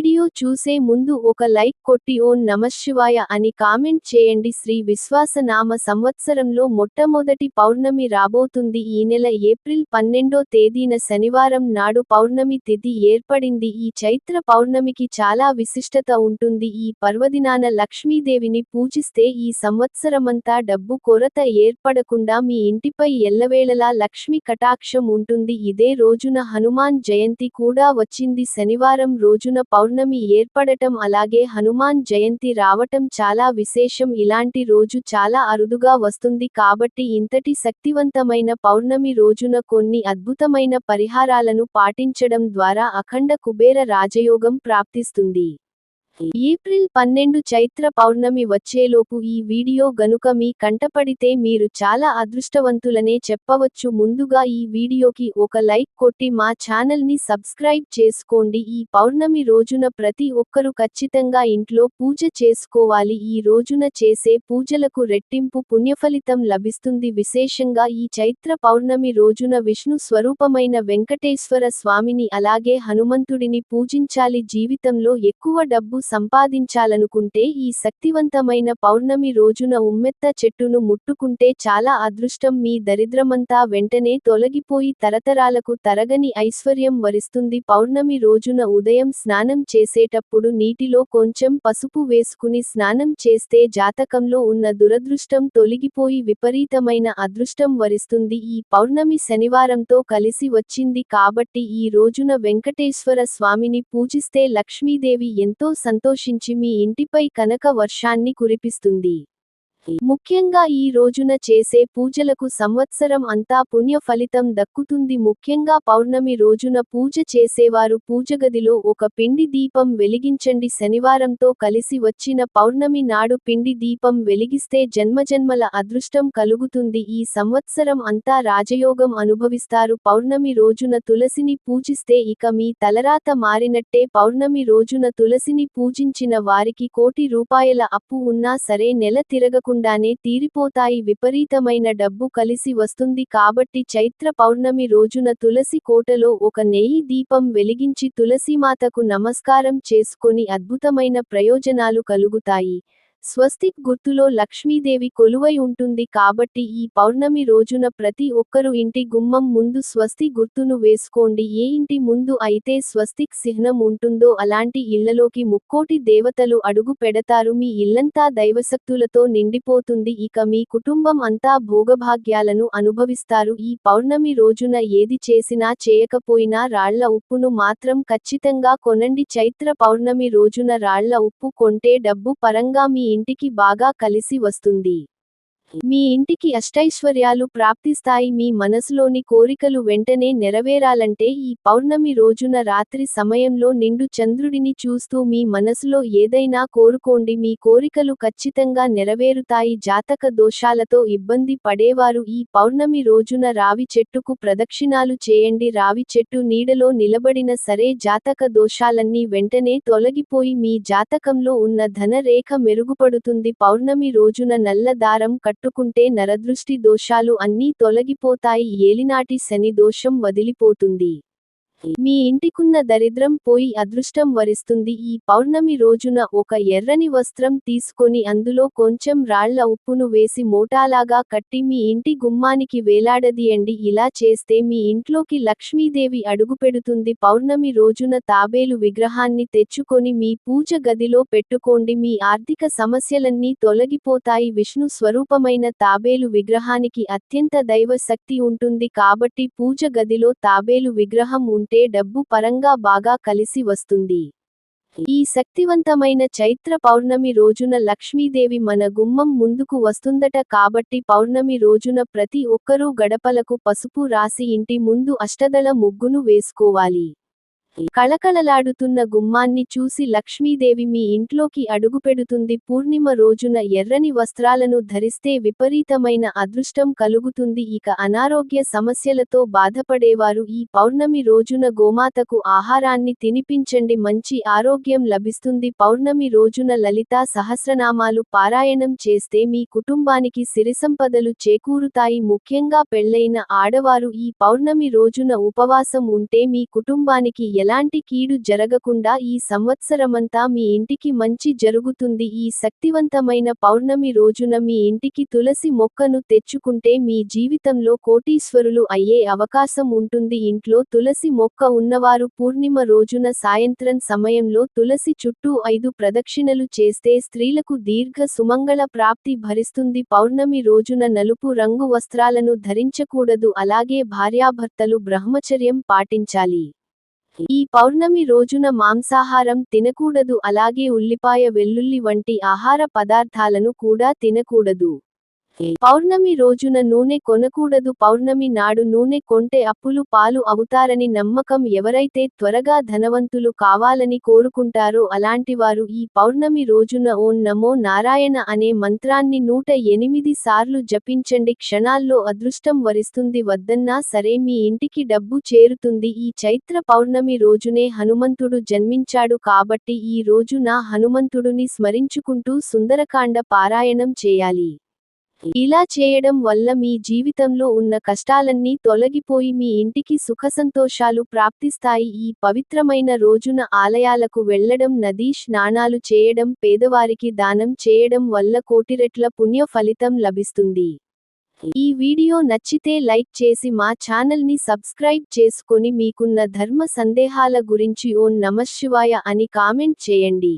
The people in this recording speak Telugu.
3D వీడియో చూసే ముందు ఒక లైక్ కొట్టి ఓం నమశివాయ అని కామెంట్ చేయండి. శ్రీ విశ్వాసనామ సంవత్సరంలో మొట్టమొదటి పౌర్ణమి రాబోతుంది. ఈ నెల ఏప్రిల్ పన్నెండో తేదీన శనివారం నాడు పౌర్ణమి తిథి ఏర్పడింది. ఈ చైత్ర పౌర్ణమికి చాలా విశిష్టత ఉంటుంది. ఈ పర్వదినాన లక్ష్మీదేవిని పూజిస్తే ఈ సంవత్సరమంతా డబ్బు కొరత ఏర్పడకుండా మీ ఇంటిపై ఎల్లవేళలా లక్ష్మి కటాక్షం ఉంటుంది. ఇదే రోజున హనుమాన్ జయంతి కూడా వచ్చింది. శనివారం రోజున పౌర్ణమి ఏర్పడటం అలాగే హనుమాన్ జయంతి రావటం చాలా విశేషం. ఇలాంటి రోజు చాలా అరుదుగా వస్తుంది కాబట్టి ఇంతటి శక్తివంతమైన పౌర్ణమి రోజున కొన్ని అద్భుతమైన పరిహారాలను పాటించడం ద్వారా అఖండ కుబేర రాజయోగం ప్రాప్తిస్తుంది. ఏప్రిల్ పన్నెండు చైత్ర పౌర్ణమి వచ్చేలోపు ఈ వీడియో గనుక మీ కంటపడితే మీరు చాలా అదృష్టవంతులనే చెప్పవచ్చు. ముందుగా ఈ వీడియోకి ఒక లైక్ కొట్టి మా ఛానల్ని సబ్స్క్రైబ్ చేసుకోండి. ఈ పౌర్ణమి రోజున ప్రతి ఒక్కరూ ఖచ్చితంగా ఇంట్లో పూజ చేసుకోవాలి. ఈ రోజున చేసే పూజలకు రెట్టింపు పుణ్యఫలితం లభిస్తుంది. విశేషంగా ఈ చైత్ర పౌర్ణమి రోజున విష్ణు స్వరూపమైన వెంకటేశ్వర స్వామిని అలాగే హనుమంతుడిని పూజించాలి. జీవితంలో ఎక్కువ డబ్బు సంపాదించాలనుకుంటే ఈ శక్తివంతమైన పౌర్ణమి రోజున ఉమ్మెత్త చెట్టును ముట్టుకుంటే చాలా అదృష్టం. మీ దరిద్రమంతా వెంటనే తొలగిపోయి తరతరాలకు తరగని ఐశ్వర్యం వరిస్తుంది. పౌర్ణమి రోజున ఉదయం స్నానం చేసేటప్పుడు నీటిలో కొంచెం పసుపు వేసుకుని స్నానం చేస్తే జాతకంలో ఉన్న దురదృష్టం తొలగిపోయి విపరీతమైన అదృష్టం వరిస్తుంది. ఈ పౌర్ణమి శనివారంతో కలిసి వచ్చింది కాబట్టి ఈ రోజున వెంకటేశ్వర స్వామిని పూజిస్తే లక్ష్మీదేవి ఎంతో సంతోషించి మీ ఇంటిపై కనక వర్షాన్ని కురిపిస్తుంది. ముఖ్యంగా ఈ రోజున చేసే పూజలకు సంవత్సరం అంతా పుణ్య ఫలితం దక్కుతుంది. ముఖ్యంగా పౌర్ణమి రోజున పూజ చేసేవారు పూజగదిలో ఒక పిండి దీపం వెలిగించండి. శనివారంతో కలిసి వచ్చిన పౌర్ణమి నాడు పిండి దీపం వెలిగిస్తే జన్మజన్మల అదృష్టం కలుగుతుంది. ఈ సంవత్సరం అంతా రాజయోగం అనుభవిస్తారు. పౌర్ణమి రోజున తులసిని పూజిస్తే ఇక మీ తలరాత మారినట్టే పౌర్ణమి రోజున తులసిని పూజించిన వారికి కోటి రూపాయల అప్పు ఉన్నా సరే నెల తిరగకు తిరగకుండానే తీరిపోతాయి. విపరీతమైన డబ్బు కలిసి వస్తుంది కాబట్టి చైత్ర పౌర్ణమి రోజున తులసి కోటలో ఒక నెయ్యి దీపం వెలిగించి తులసిమాతకు నమస్కారం చేసుకొని అద్భుతమైన ప్రయోజనాలు కలుగుతాయి. స్వస్తిక్ గుర్తులో లక్ష్మీదేవి కొలువై ఉంటుంది కాబట్టి ఈ పౌర్ణమి రోజున ప్రతి ఒక్కరూ ఇంటి గుమ్మం ముందు స్వస్తి గుర్తును వేసుకోండి. ఏ ఇంటి ముందు అయితే స్వస్తిక్ చిహ్నం ఉంటుందో అలాంటి ఇళ్ళలోకి ముక్కోటి దేవతలు అడుగు పెడతారు. మీ ఇల్లంతా దైవశక్తులతో నిండిపోతుంది. ఇక మీ కుటుంబం అంతా భోగభాగ్యాలను అనుభవిస్తారు. ఈ పౌర్ణమి రోజున ఏది చేసినా చేయకపోయినా రాళ్ళ ఉప్పును మాత్రం ఖచ్చితంగా కొనండి. చైత్ర పౌర్ణమి రోజున రాళ్ళ ఉప్పు కొంటే డబ్బు పరంగా మీ ఇంటికి బాగా కలిసి వస్తుంది. మీ ఇంటికి అష్టైశ్వర్యాలు ప్రాప్తిస్తాయి. మీ మనసులోని కోరికలు వెంటనే నెరవేరాలంటే ఈ పౌర్ణమి రోజున రాత్రి సమయంలో నిండు చంద్రుడిని చూస్తూ మీ మనసులో ఏదైనా కోరుకోండి. మీ కోరికలు ఖచ్చితంగా నెరవేరుతాయి. జాతక దోషాలతో ఇబ్బంది పడేవారు ఈ పౌర్ణమి రోజున రావి చెట్టుకు ప్రదక్షిణాలు చేయండి. రావి చెట్టు నీడలో నిలబడిన సరే జాతక దోషాలన్నీ వెంటనే తొలగిపోయి మీ జాతకంలో ఉన్న ధన రేఖ మెరుగుపడుతుంది. పౌర్ణమి రోజున నల్ల దారం పట్టుకుంటే నరదృష్టి దోషాలు అన్నీ తొలగిపోతాయి. ఏలినాటి శని దోషం వదిలిపోతుంది. మీ ఇంటికున్న దరిద్రం పోయి అదృష్టం వరిస్తుంది. ఈ పౌర్ణమి రోజున ఒక ఎర్రని వస్త్రం తీసుకొని అందులో కొంచెం రాళ్ళ ఉప్పును వేసి మోటాలాగా కట్టి మీ ఇంటి గుమ్మానికి వేలాడదీయండి. ఇలా చేస్తే మీ ఇంట్లోకి లక్ష్మీదేవి అడుగుపెడుతుంది పౌర్ణమి రోజున తాబేలు విగ్రహాన్ని తెచ్చుకొని మీ పూజ గదిలో పెట్టుకోండి. మీ ఆర్థిక సమస్యలన్నీ తొలగిపోతాయి. విష్ణు స్వరూపమైన తాబేలు విగ్రహానికి అత్యంత దైవ శక్తి ఉంటుంది. కాబట్టి పూజ గదిలో తాబేలు విగ్రహం ఉంటే డబ్బు పరంగా బాగా కలిసి వస్తుంది. ఈ శక్తివంతమైన చైత్ర పౌర్ణమి రోజున లక్ష్మీదేవి మన గుమ్మం ముందుకు వస్తుందట కాబట్టి పౌర్ణమి రోజున ప్రతి ఒక్కరూ గడపలకు పసుపు రాసి ఇంటి ముందు అష్టదళ ముగ్గును వేసుకోవాలి. కళకళలాడుతున్న గుమ్మాన్ని చూసి లక్ష్మీదేవి మీ ఇంట్లోకి అడుగుపెడుతుంది. పూర్ణిమ రోజున ఎర్రని వస్త్రాలను ధరిస్తే విపరీతమైన అదృష్టం కలుగుతుంది. ఇక అనారోగ్య సమస్యలతో బాధపడేవారు ఈ పౌర్ణమి రోజున గోమాతకు ఆహారాన్ని తినిపించండి. మంచి ఆరోగ్యం లభిస్తుంది. పౌర్ణమి రోజున లలితా సహస్రనామాలు పారాయణం చేస్తే మీ కుటుంబానికి సిరిసంపదలు చేకూరుతాయి. ముఖ్యంగా పెళ్ళైన ఆడవారు ఈ పౌర్ణమి రోజున ఉపవాసం ఉంటే మీ కుటుంబానికి ఎలాంటి కీడు జరగకుండా ఈ సంవత్సరమంతా మీ ఇంటికి మంచి జరుగుతుంది. ఈ శక్తివంతమైన పౌర్ణమి రోజున మీ ఇంటికి తులసి మొక్కను తెచ్చుకుంటే మీ జీవితంలో కోటీశ్వరులు అయ్యే అవకాశం ఉంటుంది. ఇంట్లో తులసి మొక్క ఉన్నవారు పూర్ణిమ రోజున సాయంత్రం సమయంలో తులసి చుట్టూ ఐదు ప్రదక్షిణలు చేస్తే స్త్రీలకు దీర్ఘ సుమంగళ ప్రాప్తి భరిస్తుంది. పౌర్ణమి రోజున నలుపు రంగు వస్త్రాలను ధరించకూడదు. అలాగే భార్యాభర్తలు బ్రహ్మచర్యం పాటించాలి. ఈ పౌర్ణమి రోజున మాంసాహారం తినకూడదు అలాగే ఉల్లిపాయ వెల్లుల్లి వంటి ఆహార పదార్థాలను కూడా తినకూడదు. పౌర్ణమి రోజున నూనె కొనకూడదు. పౌర్ణమి నాడు నూనె కొంటే అప్పులు పాలు అవుతారని నమ్మకం ఎవరైతే త్వరగా ధనవంతులు కావాలని కోరుకుంటారో అలాంటివారు ఈ పౌర్ణమి రోజున ఓం నమో నారాయణ అనే మంత్రాన్ని నూట ఎనిమిది సార్లు జపించండి. క్షణాల్లో అదృష్టం వరిస్తుంది. వద్దన్నా సరే మీ ఇంటికి డబ్బు చేరుతుంది. ఈ చైత్ర పౌర్ణమి రోజునే హనుమంతుడు జన్మించాడు కాబట్టి ఈ రోజున హనుమంతుడుని స్మరించుకుంటూ సుందరకాండ పారాయణం చేయాలి. ఇలా చేయడం వల్ల మీ జీవితంలో ఉన్న కష్టాలన్నీ తొలగిపోయి మీ ఇంటికి సుఖసంతోషాలు ప్రాప్తిస్తాయి. ఈ పవిత్రమైన రోజున ఆలయాలకు వెళ్ళడం నదీ స్నానాలు చేయడం పేదవారికి దానం చేయడం వల్ల కోటిరెట్ల పుణ్య ఫలితం లభిస్తుంది. ఈ వీడియో నచ్చితే లైక్ చేసి మా ఛానల్ని సబ్స్క్రైబ్ చేసుకొని మీకున్న ధర్మ సందేహాల గురించి ఓం నమశివాయ అని కామెంట్ చేయండి.